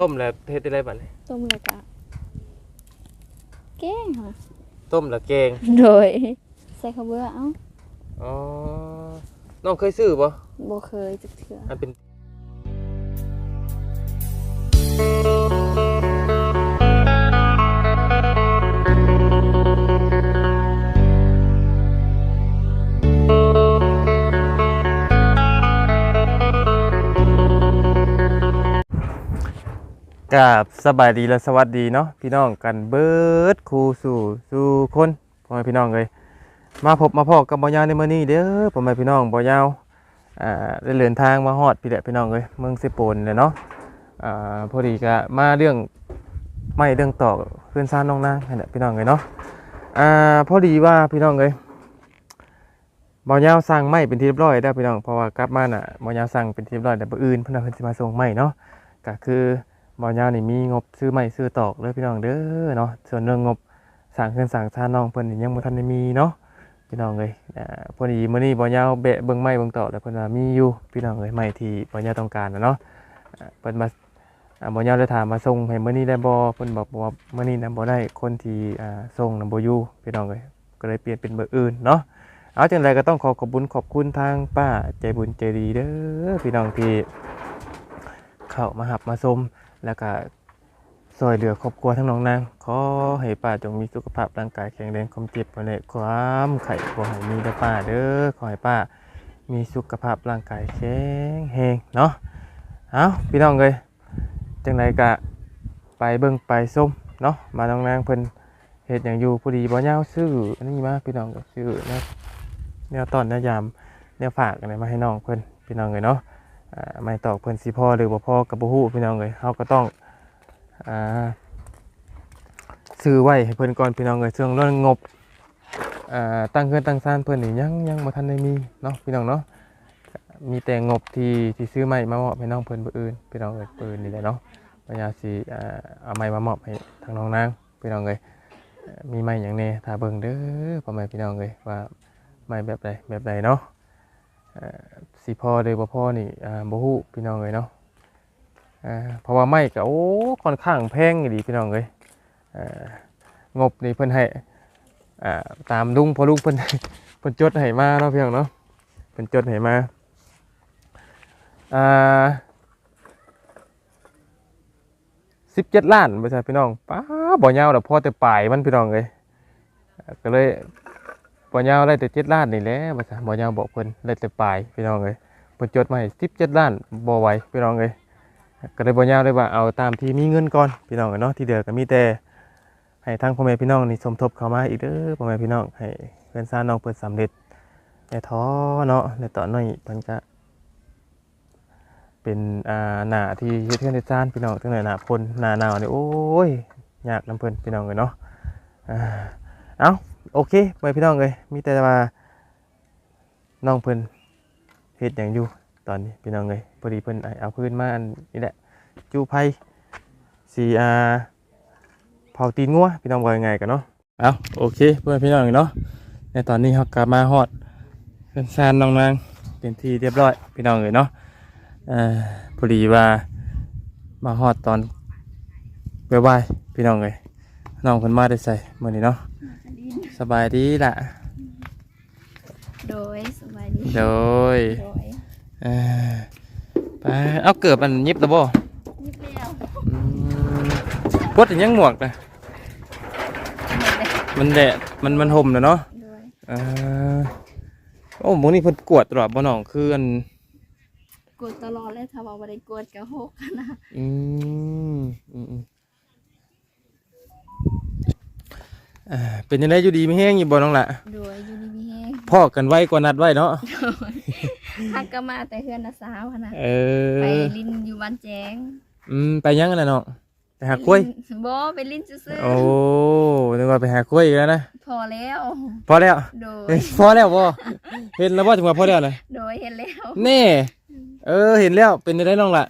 ต้มแล้วเฮ็ดได้ไรบัดนี้ต้มแล้วก็แกงค่ะต้มแล้วแกงโดยใส่ข้าวเบื่อเอ้าอ๋อน้องเคยซื้อบ่บ่เคยจักเทื่ออันเป็น กับสบายดีและสวัสดีเนาะพี่น้องกันเบิดครูสู่สู่คนพ่อแม่พี่น้องเลยมาพบมาพอกับบ่ยาวในมื้อนี้เด้อพ่อแม่พี่น้องบ่ยาวอ่าได้เดินทางมาฮอดพี่แหละพี่น้องเลยเมืองเซโปนเลยเนาะอ่าพอดีก็มาเรื่องไม่เรื่องต่อเพื่อนซ่านน้องนางนั่นแหละพี่น้องเลยเนาะอ่าพอดีว่าพี่น้องเลยบ่ยาวสั่งไม้เป็นที่เรียบร้อยแล้วพี่น้องเพราะว่ากลับมาน่ะบ่ยาวสั่งเป็นที่เรียบร้อยแต่บ่อื่นเพิ่นว่าเพิ่นสิมาส่งไม้เนาะก็คือ บ่าวยาวนี่มีงบซื้อไม้ซื้อตอกเลยพี่น้องเด้อเนาะส่วนเรื่องงบสั่งเครื่องสั่งชาน้องเพิ่นนี่ยังบ่ทันได้มีเนาะพี่น้องเอ้ยอ่าพอดีมื้อนี้บ่าวยาวแบะเบิ่งไม้เบิ่งตอกแล้วเพิ่นว่ามีอยู่พี่น้องเอ้ยไม้ที่บ่าวยาวต้องการนะเนาะเพิ่นมาบ่าวยาวเลยถามมาส่งให้มื้อนี้ได้บ่เพิ่นบอกว่ามื้อนี้นำบ่ได้คนที่อ่าส่งนำบ่อยู่พี่น้องเอ้ยก็เลยเปลี่ยนเป็นเบอร์อื่นเนาะเอาจังไดก็ต้องขอขอบคุญขอบคุณทางป้าใจบุญใจดีเด้อพี่น้องที่เข้ามาหับมาชม แล้วก็ซอยเหลือครอบครัวทั้งน้องนางขอให้ป้าจงมีสุขภาพร่างกายแข็งแรงความเจ็บบ่ได้ความไข้บ่ให้มีเด้อป้าเด้อขอให้ป้ามีสุขภาพร่างกายแข็งแรงเนาะเอาพี่น้องเอ้ยจังไดก็ไปเบิ่งไปส้มเนาะมาน้องนางเพิ่นเฮ็ดหยังอยู่พอดีบ่ยาวซื้ออันนี้มาพี่น้องก็ซื้อนวแนวตอนแนวยามแนวฝากอะไรมาให้น้องเพิ่นพี่น้องเอ้ยเนาะ ไม่ตอกเพิ่นสิพ่อหรือบ่พ่อกับบ่ฮู้พี่น้องเอ้ยเฮาก็ต้องอ่าซื้อไว้ให้เพิ่นก่อนพี่น้องเอ้ยเรื่องเรื่องงบอ่าตั้งเงินตั้งซ่านเพิ่นนี่ยังยังบ่ทันได้มีเนาะพี่น้องเนาะมีแต่งบที่ที่ซื้อไม้มามอบให้น้องเพิ่นบ่อื่นพี่น้องเอ้ยบ่อื่นนี่แหละเนาะปัญญาสิอ่าเอาไม้มามอบให้ทางน้องนางพี่น้องเอ้ยมีไม้หยังแน่ถ้าเบิ่งเด้อพ่อแม่พี่น้องเอ้ยว่าไม้แบบใดแบบใดเนาะ สิพอหรือบ่พอนี่อ่าบ่ฮู้พี่น้องเอ้ยเนาะอ่าเพราะว่าไม้ก็โอ้ค่อนข้างแพงอยู่ดีพี่น้องเอ้ยอ่างบนี่เพิ่นให้อ่าตามลุงพอลุงเพิ่นเพิ่นจดให้มาเนาะพี่น้องเนาะเพิ่นจดให้มาอ่า17ล้านบ่ใช่พี่น้องป้าบ่ยาวดอกพอแต่ปลายมันพี่น้องเอ้ยก็เลย บ่ยาวได้แต่เจ็ดล้านนี่แหละบ่ซะบ่ยาวบอกเพิ่นได้แต่ปลายพี่น้องเอ้ยเพิ่นจดมาให้17ล้านบ่ไหวพี่น้องเอ้ยก็เลยบ่ยาวเลยว่าเอาตามที่มีเงินก่อนพี่น้องเอ้ยเนาะที่เหลือก็มีแต่ให้ทางพ่อแม่พี่น้องนี่สมทบเข้ามาอีกเด้อพ่อแม่พี่น้องให้เพื่อนซ่านน้องเพิ่นสำเร็จในท้อเนาะในตอนนี้เพิ่นก็เป็นอ่าหน้าที่เฮ็ดเฮือนซ่านพี่น้องทั้งหลายหน้าฝนหน้าหนาวนี่โอ้ยยากนํเพิ่นพี่น้องเอ้ยเนาะอ่าเอ้า โอเคไปพี่น้องเลยมีแต่ว่าน้องเพิ่นเฮ็ดหยังอยู่ตอนนี้พี่น้องเลยพอดีเพิ่นเอาพื้นมาอันนี้แหละจูไผสีอาเผาตีนงัวพี่น้องว่ายังไงกันเนาะเอาโอเคเพื่อนพี่น้องเนาะในตอนนี้เรากลับมาฮอดเพิ่นซานน้องนางเป็นที่เรียบร้อยพี่น้องเลยเนาะพอดีว่ามาฮอดตอนบ่ายๆพี่น้องเลยน้องเพิ่นมาได้ใส่เมื้อนี้เนาะ สบายดีล่ะ โดยสบายดีโดยโดยเอ่อไปเอาเกือบอันยิบแล้วบ่ยิบแล้วอืมปวดยังหมวกนะมันแดดมันมันห่มนะเนาะโดยเอ่อโอ้หมูนี่เพิ่นกวดตลอดบ่น้องคืออันกดตลอดเลยถ้าว่าบ่ได้กดก็หกนะอืมอืมอืม อ่าเป็นยังไงอยู่ดีไม่แห้งอยู่บ่น้องล่ะโดยอยู่ดีมีแฮงพ่อกันไว้กว่านัดไว้เนาะฮักก็มาแต่เฮือนน่ะสาวหั้นนะเอไปอลินอยู่บ้านแจงอืมไปยังกันน่ะเนาะไปหากล้วย บ่ไปลินซื่อโอ้นึกว่าไปหากล้วยอีกแล้วนะๆพอแล้ว พอแล้วโดยเอ้ยพอแล้วบ่เห็นแล้วบ่ถึงว่าพอแล้วนะโดยเห็นแล้วแน่เออเห็นแล้วเป็นได้น้องล่ะ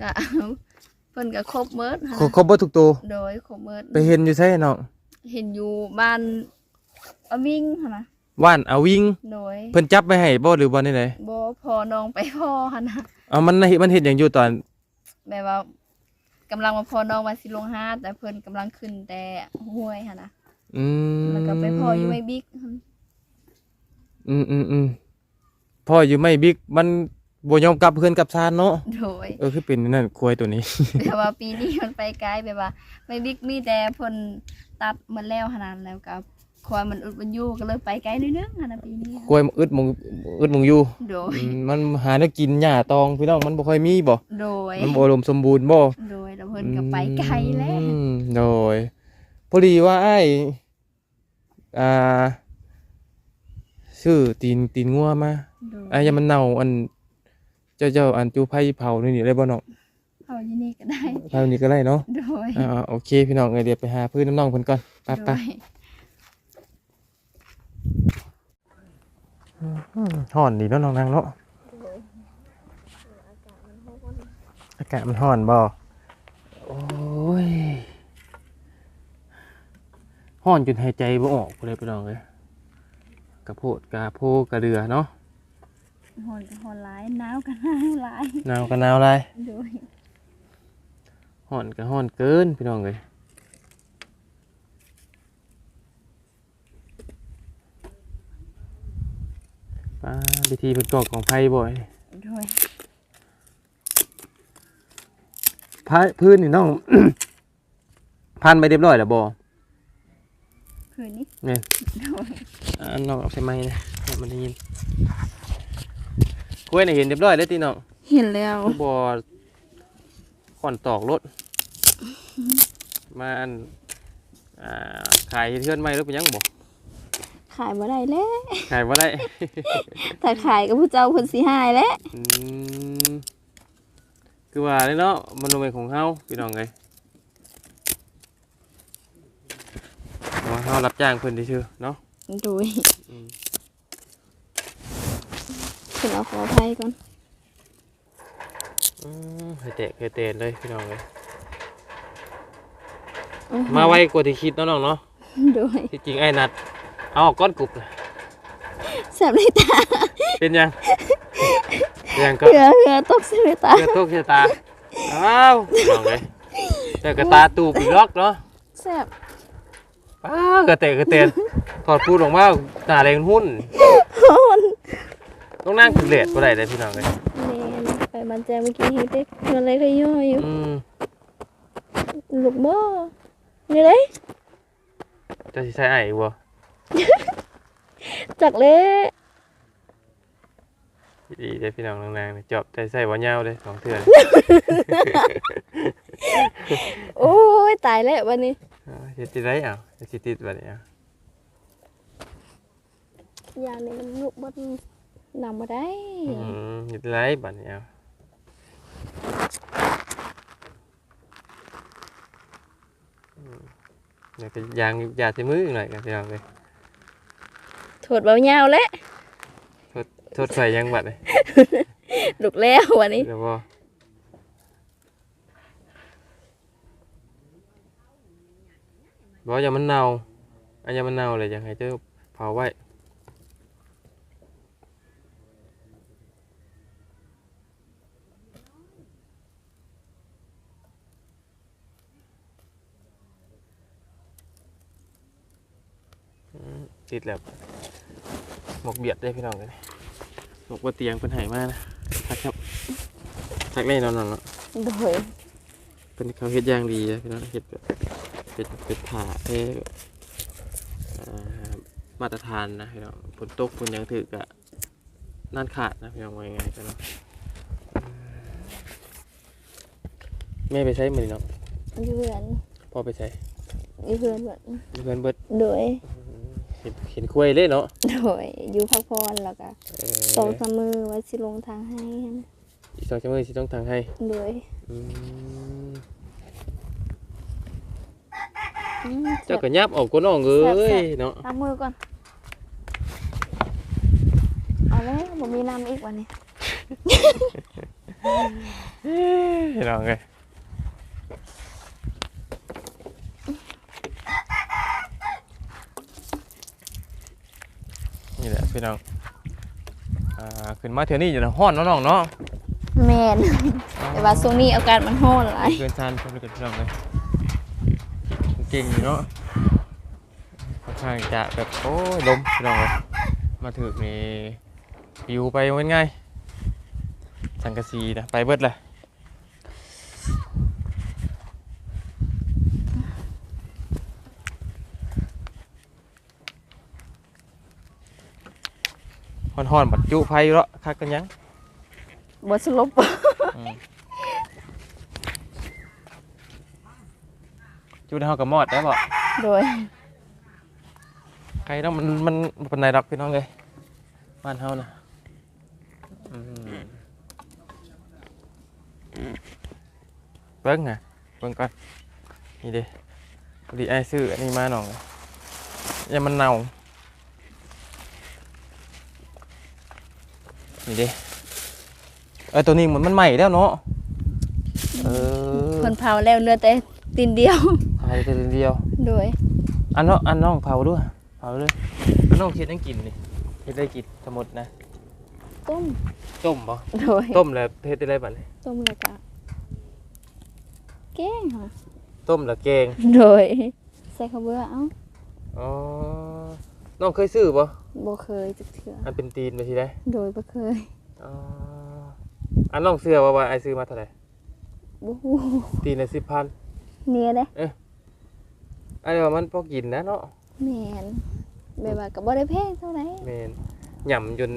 ก็ เพิ่นก็ครบเมิดหั้นครบนะครบเบ่ทุกตัวโดยครบเมิดไปเห็นอยู่ใช่น้อง เห็นอยู่บ้านอวิ่งหั่นนะว่านเอาวิ่งโดยเพิ่นจับไปให้บ่หรือบ่นี่ไหนบ่พอน้องไปพ่อหั่นนะเอามันน่ะเห็นมันเห็นอย่างอยู่ตอนแบบว่ากำลังมาพอน้องว่าสิลงหาดแต่เพิ่นกำลังขึ้นแต่ห้วยหั่นนะอืมแล้วก็ไปพออยู่ไม่บิ๊กหั่นอืมอืมอืมพ่ออยู่ไม่บิ๊กมัน บ่ยอมกลับเพื่อนกลับซานเนาะโดยเออคือเป็นนั่นควายตัวนี้ แต่ว่าปีนี้มันไปไกลแบบว่า ไม่บิ๊กมีแต่เพิ่นตัดหมันแล้วขนาดแล้วกับควายมันอุดมันอยู่ก็เลยไปไกลนิดนึงขนาดปีนี้ควายมันอึดมึงอึดมึงอยู่โดยอืมมันหาได้กินหญ้าตองพี่น้องมันบ่ค่อยมีบ่ โดยมันบ่อุดมสมบูรณ์บ่ โดยแล้วเพิ่นก็ไปไกลแล้ว อืมโดยพอดีว่าไอ้ายอ่าชื่อตีนตีนงัวมาโดยไอ้ายอย่ามันเน่าอัน เจ้าเจ้าอันจูไผเผานี่นี่ได้บ่เนาะเอาอยู่นี่ก็ได้เผานี่ก็ได้เนาะโดยอ่าโอเคพี่น้องเอ้ยเดี๋ยวไปหาพื้นน้ำน้องเพิ่นก่อนไปโดไปยห่อนดีเนาะน้องนางเนาะอากาศมันห่อนบ่โอ้ยห่อนจนหายใจบ่ออกเลยพี่น้องเลยกระโพดกระโพกระเดือเนาะ หอนก็หอนหลายหนาวก็หนาวหลายหนาวก็หนาวเลยโดยห่อนก็ห่อนเกินพี่น้องเลยป้าวิธีเป็นกอกของไพ่บ่อยโดยพาพื้นนี่น้อง พันไปเรียบร้อยแล้วบ่คืนนี้เนี่ยโดยอ่าน้องเอาใส่ไม้นะให้มันได้ยิน กล้วยนี่เห็นเรียบร้อยแล้วตีน้องเห็นแล้วคือบ่ก่อนตอกรถมาอันอ่าขายเทือนไม้หรือเป็นหยังบ่ขายบ่ได้แล้วขายบ่ได้ ถ้าขายก็ผู้เจ้าเพิ่นสิหายแล้วอืมคือว่าเลยเนาะมันบ่เป็นของเฮาพี่น้องเอ้ยว่าเฮารับจ้างเพิ่นซื่อๆเนาะโดยอืม เพิ่นเอาขออภัยก่อนอืมให้เตะให้เตะเลยพี่น้องเอ้ยโอ้โหมาไวกว่าที่คิดเนาะน้องเนาะโดยที่จริงไอ้นัด เอาออกก้อนกรุบเลยแสบในตา เป็นยังเป็นยังก็เหือเหือตกแสบในตาเกิดตกเสียตาอ้าวน้องเลยแต่กระตาตูปีล็อกเนาะแสบอ้าวกระเตะกระเตนถอดพูดออกมาหน้าแรงหุ้นฮอน ต้องนั่งถึงเลดก็ได้เลยพี่น้องเลยแม่นไปบันแจเมื่อกี้เฮ็ดเด็กเงินอะไรก็ย่อยอยู่อืมลูกบ่นี่เลยจะสิใช้ไอ้บัวจักเลยดีเลยพี่น้องนางๆเนี่ยจอบใจใส่บ่ยาวเลยสองเทื่อนโอ้ยตายแล้ววันนี้อ่าเฮ็ดที่ไรอะเฮ็ดสิติดบัดนี้อะยางนี้มันลูกบ่ นำมาได้อืมเฮ็ดที่ไรบัดนี้อะอืมเดี๋ยวก็ยางยาใส่มืออีกหน่อยกันพี่น้องเลยโถดเบายาวแล้วโทษใส่ยังบัดเลยลูกแล้ววันนี้ เดี๋ยวบ่บอกอย่ามันเน่าอันอย่ามันเน่าเลยอยากให้เจ้าเผาไว้ ติดแล้วหมกเบียดได้พี่น้องเลยหมกบนเตียงเป็นไหมากนะทักครับทักเล่นนอนๆเนาะโดยเป็นเขาเฮ็ดอย่างดีนะพี่น้องเฮ็ดแบบเป็นเป็นผ่าเท่อ่ามาตรฐานนะพี่น้องฝนตกฝนหยังถือกะนั่นขาดนะพี่น้องว่ายังไงกันเนาะอืมแม่ไปใช้มือเนาะอยู่เพื่อนพ่อไปใช้อยู่เพื่อนเบิดเพื่อนเบิดโดย เห็นเห็นคุยเลยเนาะโดยอยู่พักผ่อนแล้วก็เออสองสามมือไว้สิลงทางให้อีกสองชั่วโมงสิต้องทางให้โดยอืมอืมเจ้าก็ยับออกก็น้องเอ้ยเนาะ ล้างมือก่อนเอาแล้วผมมีน้ำอีกวันนี้ พี่น้องเอ้ยนี่แหละ พี่น้องอ่าขึ้นมาเที่ยวนี้อยู่นะฮ้อนเนาะน้องเนาะแมนอ๋อแต่ว่าช่วงนี้อากาศมันร้อนหลายเกินชานคนเกินพี่น้องเลยเก่งอยู่เนาะค่อนข้างจะแบบโอ้ยลมพี่น้องเลยมาถึกนี่ปิวไปมันง่ายสังกะสีนะไปเบิดเลย ห่อนๆบัดจุไฟอยู่แล้วคักกันยังบ่สลบอืมจุดเฮากับมอดได้บ่โดยใครต้องมันมันมันเป็นไรดอกพี่น้องเลยบ้านเฮานะอืมเบิ้งไงเบิ้งก่อนนี่เด้พอดีไอ้ซื้ออันนี้มาหน่องอย่ามันเน่า นี่เด้เออตัวนี้เหมือนมันใหม่แล้วเนาะเออเพิ่นเผาแล้วเหลือแต่ตีนเดียวหายไปตัวเดียวโดยอันน้องอันน้องเผาด้วยเผาเลยอันน้องเฮ็ดให้กินนี่เฮ็ดได้กินสมมุดนะต้มต้มบ่โดยต้มแล้วเฮ็ดได้ไรบัดนี้ต้มแล้วก็แกงค่ะต้มแล้วแกงโดยใส่ข้าวเบื่อเอ้าอ๋อ น้องเคยซื้อบ่บ่เคยจักเทื่ออันเป็นตีนไปทีได้โดยบ่เคยอ๋ออันน้องเสื้อว่าว่าไอซื้อมาเท่าไหร่บ่ฮู้ตีนละ10,000เนียเด้อันนี้ว่ามันพอกินนะเนาะแม่นแบบว่าก็บ่ได้แพงเท่าไหร่แม่นหย่ำจน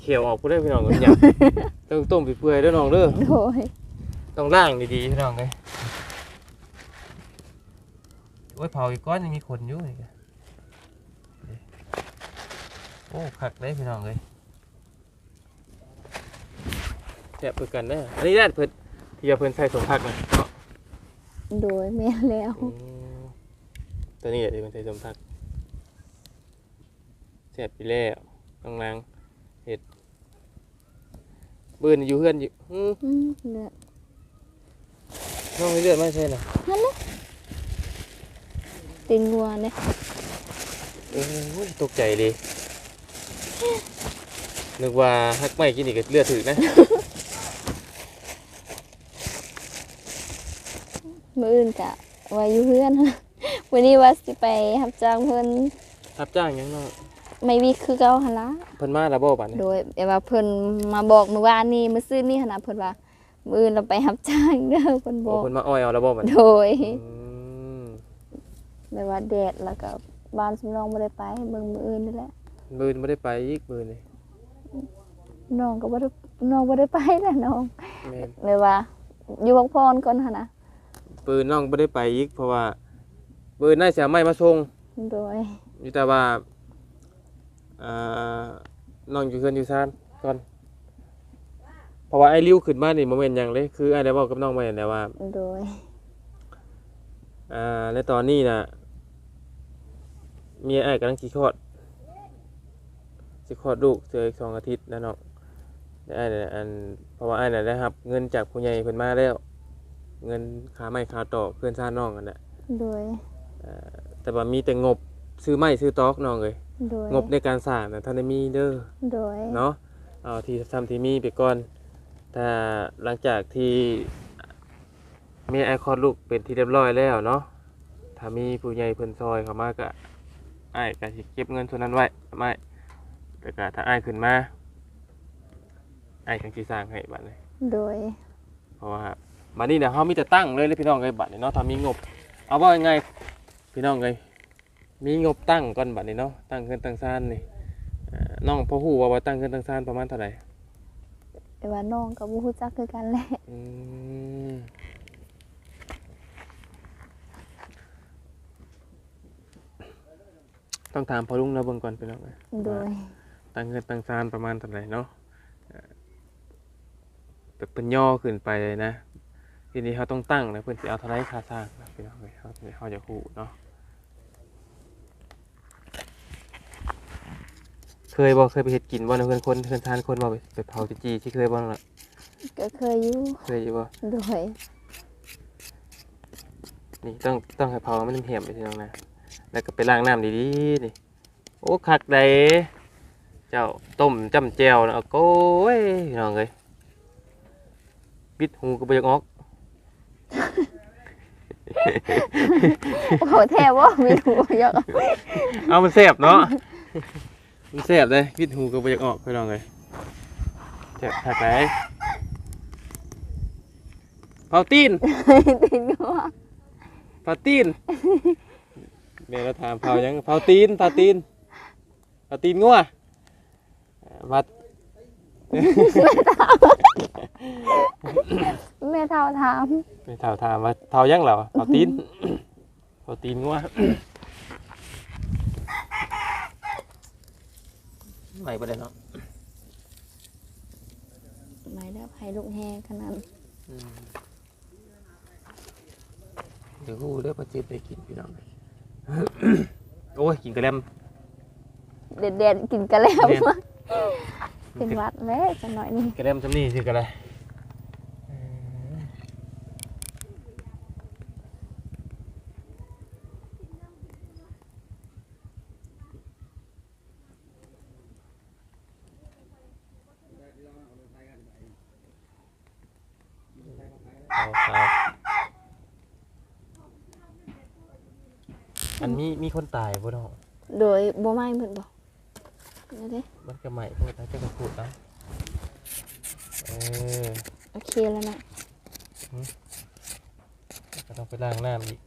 เขียวออกพุ่นเด้อพี่น้องเอ้ยหย่ำต้องต้มเปื่อยๆเด้อน้องเด้อโดยต้องล่างดีๆพี่น้องเลยโอ้ยเผาอีกก้อนยังมีขนอยู่อีกอะนี่โอ้คักเลยพี่น้องเลยแซ่บเพื่อกันเด้ออันนี้แรกเพิ่นที่จะเพิ่นใส่สมผักนะเนาะโดยแม่นแล้วอืมตัวนี้แหละที่เพิ่นใส่สมผักแซ่บไปแล้วน้องนางเห็ดปืนอยู่เพื่อนอยู่อืมอืมเลือดน้องไม่เลือดไม่ใช่นะตีนงัวเนี่ยเออตกใจเลย นึกว่าฮักไม่กินอีกก็เลือดถึกนะมื้ออื่นก็ไว้อยู่เพื่อน วันนี้ว่าสิไปรับจ้างเพิ่นรับจ้างหยังเนาะไม่มีคือเก่าหั่นล่ะ เพิ่นมาแล้วบ่บัดนี้โดยแบบว่าเพิ่นมาบอกเมื่อวานนี้มื้อซื่อนี้หั่นน่ะเพิ่นว่ามื้ออื่นเราไปรับจ้างเด้อเพิ่นบโอ้อก เพิ่นมาอ้อยเอาแล้วบ่บัดนี้โดยอืมแบบว่าแดดแล้วก็บ้านสำรองบ่ได้ไปเบิ่งมื้ออื่นนี่แหละ มื้อนี้บ่ได้ไปอีกมื้อนี้น้องก็บ่ได้น้องบ่ได้ไปแหละน้องแม่นแบบว่า อยู่พักพรก่อนหั่นน่ะปืนน้องบ่ได้ไปอีกเพราะว่าปืนน่าจะเอาไม้มาส่งโดยอยู่แต่ว่าอ่าน้องอยู่เฮือนอยู่ซ่านก่อนเพราะว่าไอ้ริ้วขึ้นมานี่บ่แม่นหยังเลยคือไอ้ได้เว้ากับน้องไว้นั่นแหละว่า โดยอ่าในตอนนี้นะเมียไอ้ายกำลังสิคลอด สิคลอดลูกเจออีกสองอาทิตย์นะเนาะแต่ไอ้ายเนี่ยอันเพราะว่าไอ้ายเนี่ยได้รับ เงินจากผู้ใหญ่เพิ่นมาแล้ว เงินค่าไม้ค่าต่อเพื่อนซ่านน้องกันแหละโดยแต่ว่ามีแต่งบซื้อไม้ซื้อตอกน้องเลยโดยงบในการสร้างนะท่านได้มีเด้อโดยเนาะเอาที่ทำที่มีไปก่อนถ้าหลังจากที่มีไอคอนลูกเป็นที่เรียบร้อยแล้วเนาะถ้ามีผู้ใหญ่เพิ่นซอยเข้ามาก็ไอ้ายก็สิเก็บเงินส่วนนั้นไว้ไม่ แต่ก็ถ้าไอ้ายขึ้นมาไอ้ายจังสิสร้างให้บัดนี้โดย เพราะว่าบัดนี้เนี่ยเฮามีแต่ตั้งเลยเลยพี่น้องเอ้ยบัดนี้เนาะถ้ามีงบ เอาว่ายังไงพี่น้องเอ้ยมีงบตั้งก่อนบัดนี้เนาะตั้งเงินตั้งซ่านนี่เอ่อน้องพอฮู้ว่าว่าตั้งเงินตั้งซ่านประมาณเท่าไหร่ แต่ว่าน้องก็บ่รู้จักคือกันแหละอืมต้องถามพอลุงนะเบิ่งก่อนพี่น้องเอ้ยโดย ตั้งเงินตั้งซานประมาณเท่าไหร่เนาะเอ่อแบบเป็นย่อขึ้นไปเลยนะ ทีนี้เขาต้องตั้งนะเพื่อนสิเอาเท่าไหรค่าสร้างนะพี่น้องเอ้ยเขาเขาจะคู่เนาะเคยบ่เคยไปเฮ็ดกินบ่นะเพื่อนคนเพื่อนทานคนบ่ไปไปเผาจีจีที่เคยบ่นั่นล่ะก็เคยอยู่เคยอยู่บ่โดยนี่ต้องต้องให้เผาให้มันเหี่ยมไปทีนึงนะแล้วก็ไปล้างน้ำดีๆนี่โอ้คักใด เจ้าต้มจ้ำแจ่วนะโอ้ยพี่น้องเอ้ยปิดหูก็บ่อยากออกโอ้โหแท้ว่ามีหูเยอะเอามันแซ่บเนาะมันแซ่บเลยปิดหูก็บ่อยากออกพี่น้องเลยแซ่บทักไหนเผาตีนติดงัวเผาตีนแม่เราถามเผายังเผาตีนเผาตีนเผาตีนงัว วัด แม่เท่าถามไม่เท่าถามว่าเท่ายังเหรอเท่าตีน เท่าตีนงัวใหม่ประเด็นเนาะไม่ได้ให้ลูกแห้งขนาดนั้นอืมเดี๋ยวกูเด้อประจิตได้กินพี่น้อง โอ้ยกินกระเลมเด็ดๆกินกระแล้วแม่น เป็นหวัดแล้วจังหน่อยนี่กระเลมจำนี่คือกระไรเอาครับอันมีมีคนตายบ่เนาะโดยบ่ไหม้เพิ่นบ่เดี๋ยวดิ มันก็ใหม่พูดนะจะกระพูดนะเออโอเคแล้วนะก็ต้องไปล้างน้ำอีก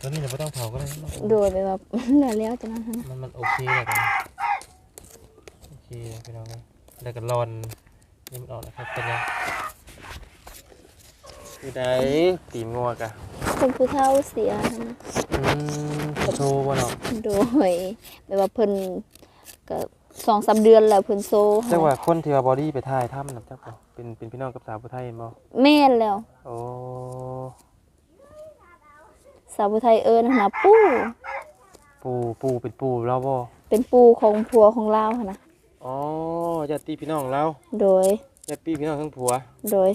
ตอนนี้เราไม่ต้องเผาก็ได้เนาะโดยแบบว่าเหลือแล้วจังนั้นหั่นนะมันมันโอเคแล้วกันโอเคไปน้องนะแล้วก็รอนนี่มันออกนะครับเป็นไงคือไดตีมงัวกะเป็นผู้เฒ่าเสียหั่นนะอืมโชว์บ่เนาะโดยแบบว่าเพิ่น ก็สองสามเดือนแล้วเพิ่นโซจักว่าคนที่ว่าบอดี้ไปถ่ายถ้ำนะจักบ่เป็นเป็นพี่น้องกับสาวผู้ไทยบ่แม่นแล้ว โอ้สาวผู้ไทยเอิ้นหั่นนะปู่ ปูปูเป็นปูเราบ่เป็นปู่ของผัวของลาวหั่นนะอ๋อญาติพี่น้องเราโดย ญาติพี่น้องทั้งผัว โดย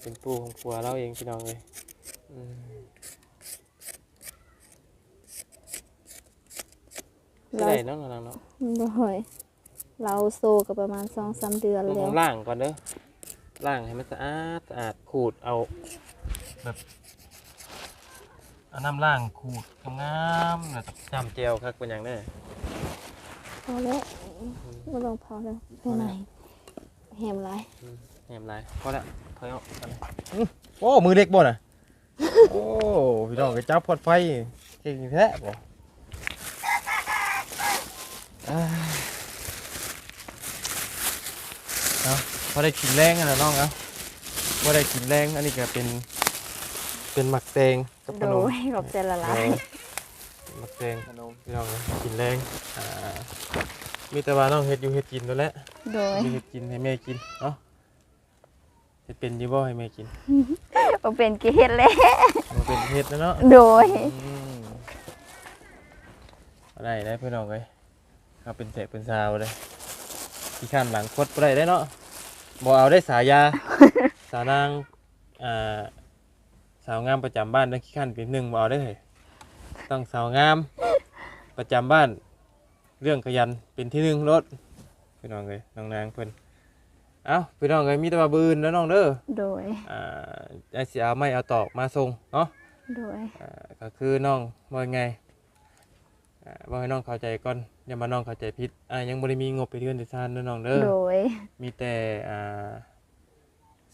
เป็นปูของผัวเราเองพี่น้องเลยอืม เราที่ไหนเนาะน้องเนาะโดยเราโซก็ประมาณสองสามเดือนลแล้วงล่างก่อนเด้อล่างให้มันสะอาดสะอาดขูดเอาแบบเอาน้ำล่างขูดงามๆแล้วก็จำเจียวครับเป็นอย่างนี้พอแล้วไม่ต้องพอแล้วไปไหนแหมไรแหมไรพอละพอแล้วเอาเลยอื้อโอ้มือเล็กบ่น่ะโอ้พี่น้องก็จับพอดไฟเก่งแท้บ่อ่า เอาพอได้กินแรงกันแล้วน้องเอาพอได้กินแรงอันนี้ก็เป็นเป็นหมักแตงกับขโดนมยขอบใจละลายเออหมักแตงขนมพี่น้องกินแรงอ่ามีแต่ว่าน้องเฮ็ดอยู่เฮ็ดกินนั่นแหละ โดยมีเฮ็ดกินให้แม่กินเนาะเฮ็ดเป็นอยี่บ่ให้แม่กินบ่เป็นเกเฮ็ดแล้วมันเป็นเฮ็ดนะเนาะโดยอืมเอาได้ได้พี่น้องเอ้ย เอาเป็นแตกเป็นสาวเลยที่ข้านหลังคดบ่ได้ได้เนาะบ่เอาได้สายา สาวนางอ่าสาวงามประจำบ้านนักขี้ข้านเป็นหนึ่งบ่เอาได้เลยต้องสาวงาม ประจำบ้าน เรื่องขยันเป็นที่หนึ่งรถพี่น้องเลยน้องนางเพิ่นเอ้าพี่น้องเลยมีแต่ว่าบืนแล้วน้องเด้อโดยอ่าไอ้สิเอาไม่เอาตอกมาส่งเนาะโดยอ่าก็คือน้องว่าไงอ่าว่าให้น้องเข้าใจก่อน อย่ามาน้องเข้าใจผิดอ่ายังบ่ได้มีงบไปเทือนที่ซานเด้อน้องเด้อโดย มีแต่อ่า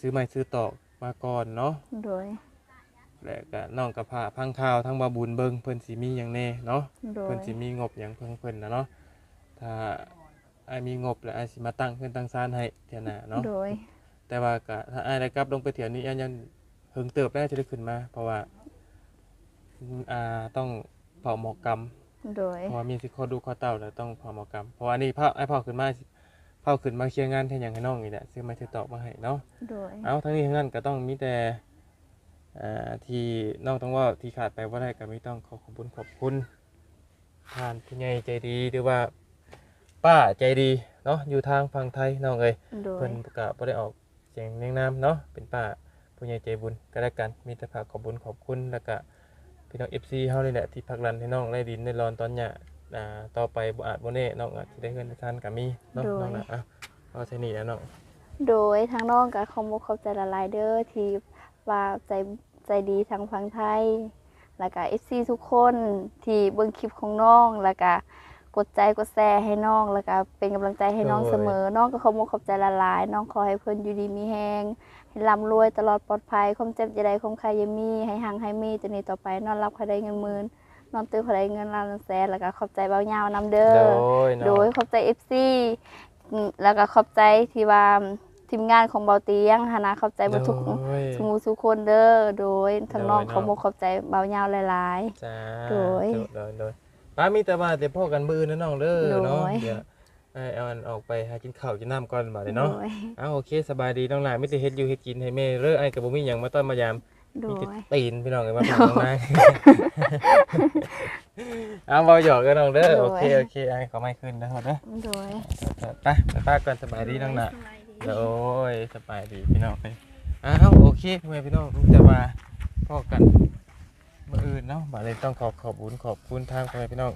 ซื้อไม้ซื้อตอกมาก่อนเนาะโดย แล้วก็น้องกับพาพังข่าวทั้งบาบุญเบิงเพิ่นสิมีหยังแน่เนาะโดย เพิ่นสิมีงบหยังเพิ่นเพิ่นนะเนาะถ้าอ้ายมีงบแล้วอ้ายสิมาตั้งเพิ่นตั้งศาลให้เที่ยหน้าเนาะ โดย แต่ว่าก็ถ้าอ้ายได้กลับลงไปเที่ยวนี้อ้ายยังเพิ่งเติบแล้วจะได้ขึ้นมา เพราะว่าอ่าต้องเผาหมอกกรรม โดยเพราะว่ามีสิโคดูข้อเต่าแล้วต้องเผาหมอกกรรมเพราะว่าอันนี้เผาอ้ายเผาขึ้นมาสิเผาขึ้นมาเคลียร์งานแทนหยังให้น้องนี่แหละซื้อไม้ถือตอกมาให้เนาะโดยเอาทั้งนี้ทั้งนั้นก็ต้องมีแต่อ่าที่น้องต้องว่าที่ขาดไปว่าได้ก็ไม่ต้องขอขอบคุณขอบคุณท่านผู้ใหญ่ใจดีหรือว่าป้าใจดีเนาะอยู่ทางฝั่งไทยน้องเอ้ยโดยเพิ่นประกาศบ่ได้ออกเสียงเรียงนามเนาะเป็นป้าผู้ใหญ่ใจบุญก็แล้วกันมีแต่ฝากขอบคุญขอบคุณแล้วก็ พี่น้อง FC เฮานี่แหละที่ผลักดันให้น้องได้ดินได้รอนตอนเนี้ยอ่าต่อไปบ่อาจบ่แน่น้องอาจสิได้เงินได้ทานก็มีเนาะน้องนะอะเอาใช่นี่นะน้องโดยทางน้องกับขอมกขอบใจละลายๆเด้อที่ว่าใจใจดีทางฟังไทย แล้วก็ FC ทุกคนที่เบิ่งคลิปของน้อง แล้วก็กดใจกดแชร์ให้น้อง แล้วก็เป็นกำลังใจให้น้องโดยเสมอ น้องก็ขอมกขอบใจละลายๆน้องขอให้เพิ่นอยู่ดีมีแฮง ให้ร่ำรวยตลอดปลอดภัยความเจ็บจะได้ความใครอยามีให้หังให้มีจะนี้ต่อไปนอนรับใครได้เงินหมื่นนอนตื่นใครได้เงินล้านแสนแล้วก็ขอบใจเบาเหยาวนำเด้อโดยเนาะโดยขอบใจ FC อืมแล้วก็ขอบใจที่ว่าทีมงานของเบาเตียงหานะขอบใจเบ่ทุกโดยสมูทุกคนเด้อโดยทางน้องโดยเนาะเขาบอกขอบใจเบายาวหลายจ้าโดยโดยโดยป้ามีแต่ว่าแต่พ่อกันมือนะน้องเด้อโดยเนาะ เดี๋ยวให้เอาอันออกไปหากินข้าวกินน้ำก่อนบาดๆนี้โดเนาะยอ้าวโอเคสบายดีน้องหลายไม่ได้เฮ็ดอยู่เฮ็ดกินให้แม่เด้อไอ้กับบ่มีหยังมาต้อนมายาม โดมียแต่ตีนพี่น้องกันมาฝากน้องนาย เอาเบาหยอกกันน้องเด้อโดยโอเคโอเคไอ้ขอไม่ขึ้นนะครับเด้อโดยไปไปป้าก่อนสบายดีน้องน่ะโอ้ยสบายดีพี่น้องไปอ้าวโอเคพ่อแม่พี่น้องแต่ว่าพ่อกัน มื่ออื่นเนาะบาเลยต้องขอบขอบคุณขอบคุณทางพ่อแม่พี่น้อง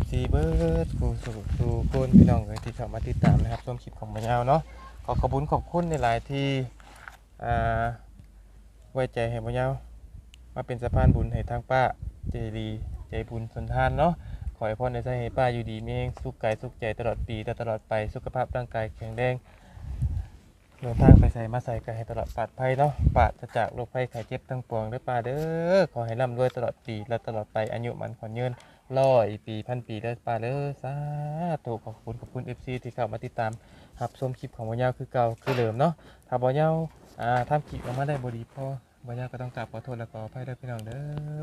FC เบิร์ดกูสู่สู่คนพี่น้องเลยที่เข้ามาติดตามนะครับชมคลิปของมายาวเนาะขอขอบคุณขอบคุณในหลายที่อ่าไว้ใจให้มายาวมาเป็นสะพานบุญให้ทางป้าใจดีใจบุญสนทานเนาะขอให้พ่อในใจให้ป้าอยู่ดีมีแรงสุขกายสุขใจตลอดปีตลอดไปสุขภาพร่างกายแข็งแรง เดินทางไปใส่มาใส่กันให้ตลอดปลอดภัยเนาะปราศจากโรคภัยไข้เจ็บทั้งปวงเด้อป้าเด้อขอให้ร่ำรวยตลอดปีและตลอดไปอายุมันขวัญยืนร้อยปีพันปีเด้อป้าเด้อสาธุขอบคุณขอบคุณ FC ที่เข้ามาติดตามรับชมคลิปของบ่ยาวคือเก่าคือเดิมเนาะถ้าบ่ยาวอ่าทำคลิปออกมาได้บดีพอบ่ยาวก็ต้องกราบขอโทษและขออภัยด้วยพี่น้องเด้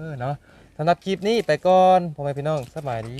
อเนาะสำหรับคลิปนี้ไปก่อนพ่อแม่พี่น้องสบายดี